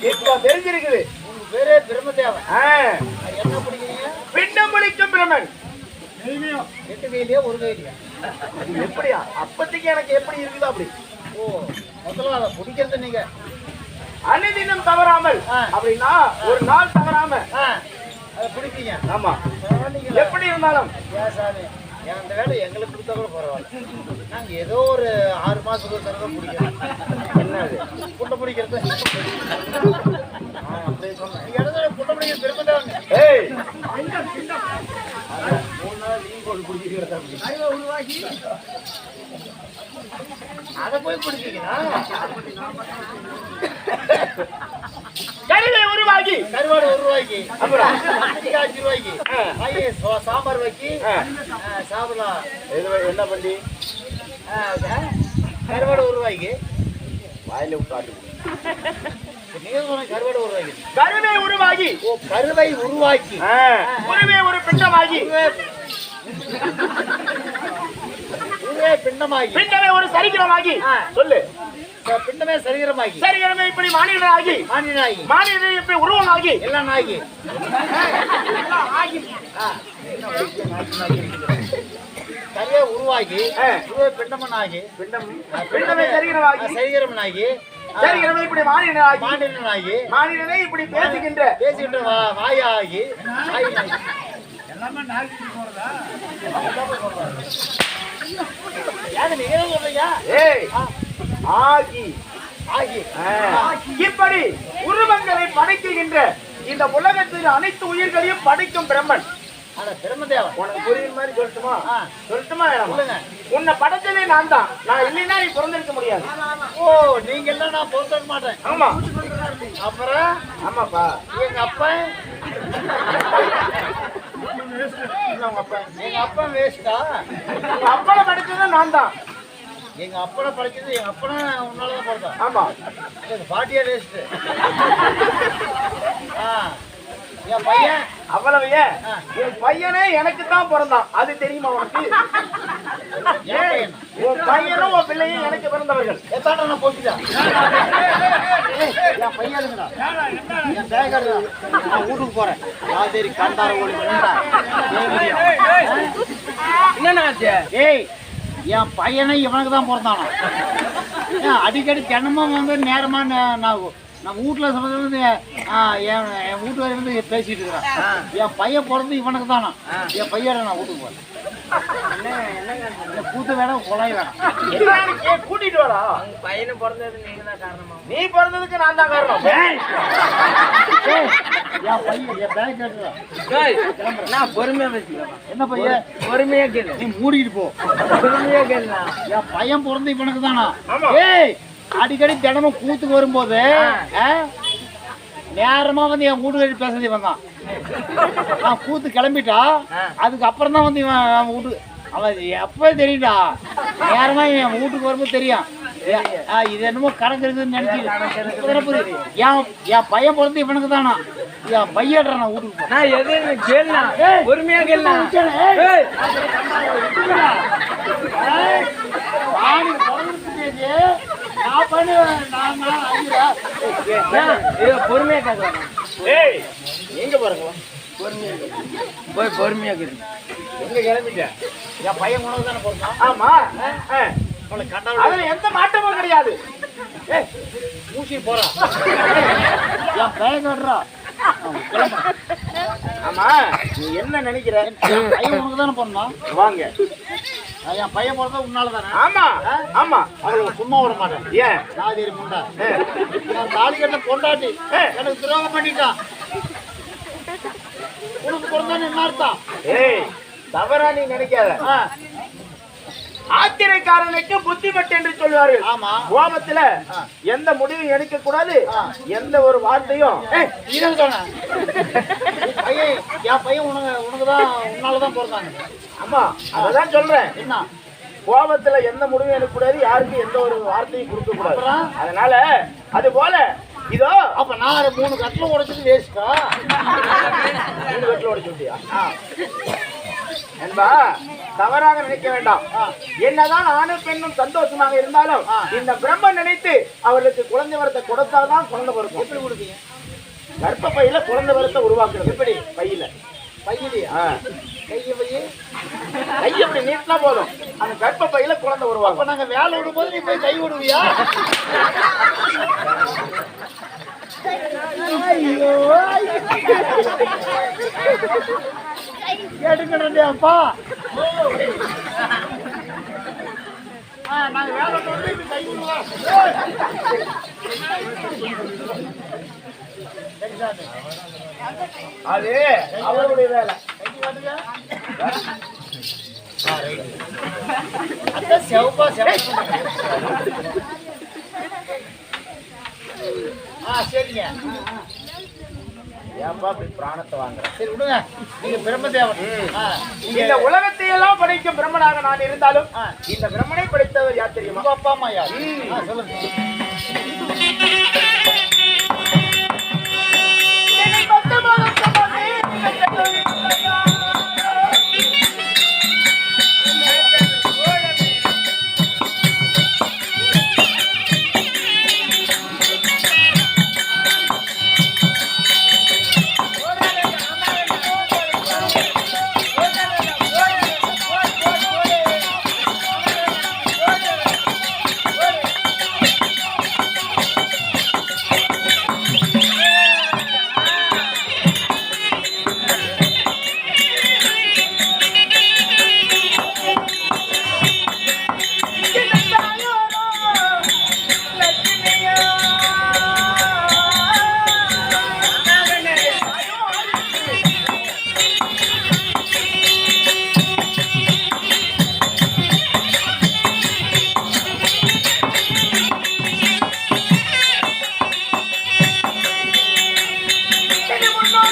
இப்ப தெரிஞ்சிருக்குது? உங்க பேரே பிரம்மதேவன் ஆ, என்ன பிடிக்கிறீங்க? பிடிக்கும் பிரமன் எட்டு கையிலயே ஒரு கையிலயா. எப்படியா? அப்பத்திக்கு எனக்கு எப்படி இருக்குதோ அப்படி. ஓ முதல்ல அதை பிடிக்கிறது நீங்க. அனுதினம் தவறாமல். அப்படின்னா ஒரு நாள் தவறாம. அதை பிடிப்பீங்க. ஆமா? எப்படி இருந்தாலும். ஏன் சாமி? அந்த வேலை எங்களுக்கு கொடுத்தா கூட பரவாயில்ல. நாங்க ஏதோ ஒரு ஆறு மாசத்துக்கு ஒரு தடவை பிடிக்கிறோம் என்னது? புண்டை பிடிக்கிறது? அப்படியே சொன்னேன். இடத்துல புண்டை பிடிக்கிறது பெருமைதான் ஏய்! மூணு நாள் லீவ் போட்டு பிடிக்கிறதா அதை போய் பிடிச்சிங்கன்னா கருவை உருவாகி கருவாடு ஒரு ரூபாய்க்கு. அப்புறம்? அஞ்சு ரூபாய்க்கு. சாம்பார் வைக்கி சாப்பிடலாம் என்ன பண்ணி கருவாடு ஒரு ரூபாய்க்கு. வாயில விட்டாட்டு கருவை உருவாகி கருவை உருவாக்கி உருவே ஒரு பிண்டமாகி. உருவே. பிண்டமாகி. பிண்டமே ஒரு சரிகிரமாகி ஆ. சொல்லு. பிண்டமே சரீரமாகி சரிகிரமே இப்படி மாநிலனாகி மானியனாகி மாநில இப்படி உருவமாகி. எல்லாம் நாகி ஆ. சரியா உருவாகி பிண்டமனாகி பிண்டம் பிண்டமே சரிகிரமாகி. சரீரமனாகி சரிகிரமே இப்படி மாநிலனாகி மாநிலனாகி மாநிலனை இப்படி பேசுகின்ற. வா- வாயாகி வாயினாகி ஏங்க நீங்க என்ன சொல்றீங்க ஏய். ஆகி ஆகி. இப்படி உருவங்களை படைக்குகின்ற இந்த உலகத்தில் அனைத்து உயிர்களையும் படைக்கும் பிரம்மன். உன்னை படைச்சதே நான் தான். நான் இல்லைன்னா நீ பிறந்திருக்க முடியாது. ஓ நீங்க எல்லாம் நான் பொறுத்த மாட்டேன். ஆமா. அப்புறம்? ஆமாப்பா. எங்க அப்பா? எங்க அப்பா. வேஸ்டா? உங்க அப்பாவை படைச்சதே நான் தான். எங்க அப்பனை படிச்சது எங்க அப்பனா உன்னாலதான் பிறந்தான் ஆமா. எங்க பாட்டியா வேஸ்ட் ஆ. என் பையன். அவ்வளவு ஏன். என் பையனே எனக்கு தான் பிறந்தான். அது தெரியுமா உனக்கு? உன் பையனும் உன் பிள்ளையும் எனக்கு பிறந்தவர்கள். எத்தாண்ட நான் போச்சுட்டேன் என் பையனுங்கடா என் பேகர் நான் வீட்டுக்கு போறேன். யாதேரி கண்டார ஓடி என்னண்ணாச்சு ஏய் என் பையனை இவனுக்கு தான் பிறந்தானோ அடிக்கடி தினமும் வந்து நேரமா நே- நான் நான் வீட்டில் வந்து என் என் வீட்டுக்காரி வந்து பேசிட்டு இருக்கிறேன். என் பையன் பிறந்து இவனுக்கு தானா? என் பையனை நான் வீட்டுக்கு போறேன் இந்த கூத்து வேணாம் கொலை வேணாம் கூட்டிட்டு உங்க பையனை பிறந்தது நீங்க தான் காரணமா? நீ பிறந்ததுக்கு நான் தான் காரணம். நான் பொறுமையா பேசிக்கலாம் என்ன பையன்? பொறுமையா கேளு. நீ மூடிக்கிட்டு போ. பொறுமையா கேளுண்ணா என் பையன் பிறந்து இவனுக்கு தானா. ஏய் அடிக்கடி தினமும் கூத்துக்கு வரும்போது நேரமா வந்து என் வீட்டுக்காரி பேசுறது இவன் தான். நான் கூத்து கிளம்பிட்டா அதுக்கு அப்புறம் தான் வந்து இவன் அவன் வீட்டுக்கு அவன் எப்போ தெரியும்டா. நேரமா என் வீட்டுக்கு வரும்போது தெரியும். இது என்னமோ கணக்கு இருக்குதுன்னு நினைச்சு என் என் பையன் பிறந்து இவனுக்கு தானா? என் பையன் நான் வீட்டுக்கு போறேன். நான் எது ஏய். பொறுமையா இதை பொறுமையா கேட்கலாம் ஏய். எங்க பாருங்களா பொறுமையா. போய் பொறுமையா கேளு எங்க கிளம்பிட்டேன் என் பையன் உனக்கு தானே பிறந்தான் ஆமா. அதுல எந்த மாற்றமும் கிடையாது. மூசி போறான் ஆமா நீ என்ன நினைக்கிற? பையன் உனக்கு தானே பிறந்தான் வாங்க என் பையன் பிறந்தா உன்னால தானே ஆமா. ஆமா அவளுக்கு சும்மா விட மாட்டேன். ஏன் நாதிரி முண்டா. என் தாலி கட்ட பொண்டாட்டி. எனக்கு துரோகம் பண்ணிட்டான் உனக்கு பிறந்தான்னு என்ன அர்த்தம் ஏய் தவறா நீ நினைக்காத. ஆத்திரைக்காரனுக்கு புத்திமட்டு என்று சொல்வார்கள். கோபத்துல எந்த முடிவும் எடுக்க கூடாது எந்த ஒரு வார்த்தையும் என் பையன் உனக்கு உனக்கு தான் உன்னால தான் பிறந்தாங்க ஆமா அததான் சொல்றேன். என்ன? கோபத்துல எந்த முடிவும் எடுக்க கூடாது யாருக்கும் எந்த ஒரு வார்த்தையும் கொடுக்க கூடாது? அதனால அது போல இதோ. அப்ப நான் மூணு கட்டில உடைச்சிட்டு வேஸ்டா மூணு கட்டில உடைச்சு விட்டியா? என்பா தவறாக நினைக்க வேண்டாம். என்னதான் ஆணும் பெண்ணும் சந்தோஷமாக இருந்தாலும் இந்த பிரம்மன் நினைத்து அவர்களுக்கு குழந்தை வரத்தை கொடுத்தாதான் குழந்தை பிறக்கும். எப்படி கொடுப்பீங்க? கர்ப்ப பையில குழந்தை வரத்தை உருவாக்குறது. எப்படி? பையில. பையலையா? கையை பைய கை அப்படி நீட்டினா போதும். அந்த கர்ப்ப பையில குழந்தை அப்ப உருவாக்கும் நாங்க வேலை விடும்போது நீ போய் கை விடுவியா? ஐயோ. கேட்டுக்கிட்டே அப்பா ஆ, நாங்க வேலை நீ கை அது அவருடைய வேலை. அதான் செவப்பா செவப்பா. ஆ சரிங்க. ஏன்பா இப்படி பிராணத்தை வாங்குற? சரி விடுங்க. நீங்க பிரம்மதேவன் இந்த உலகத்தை எல்லாம் படைக்கும் பிரம்மனாக நான் இருந்தாலும் இந்த பிரம்மனை படைத்தவர் யார் தெரியுமா? அப்பா அம்மா யார்? சொல்லுங்க.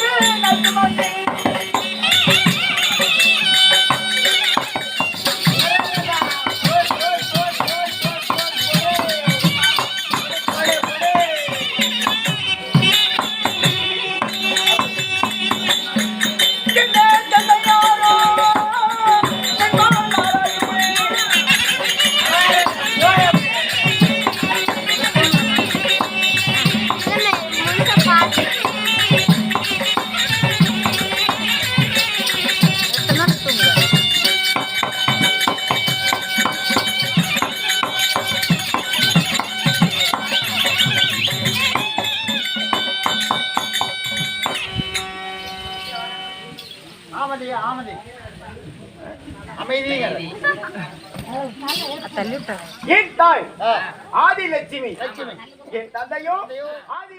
Thank you. என் தாய் ஆதி லட்சுமி லட்சுமி. என் தந்தையோ ஆதி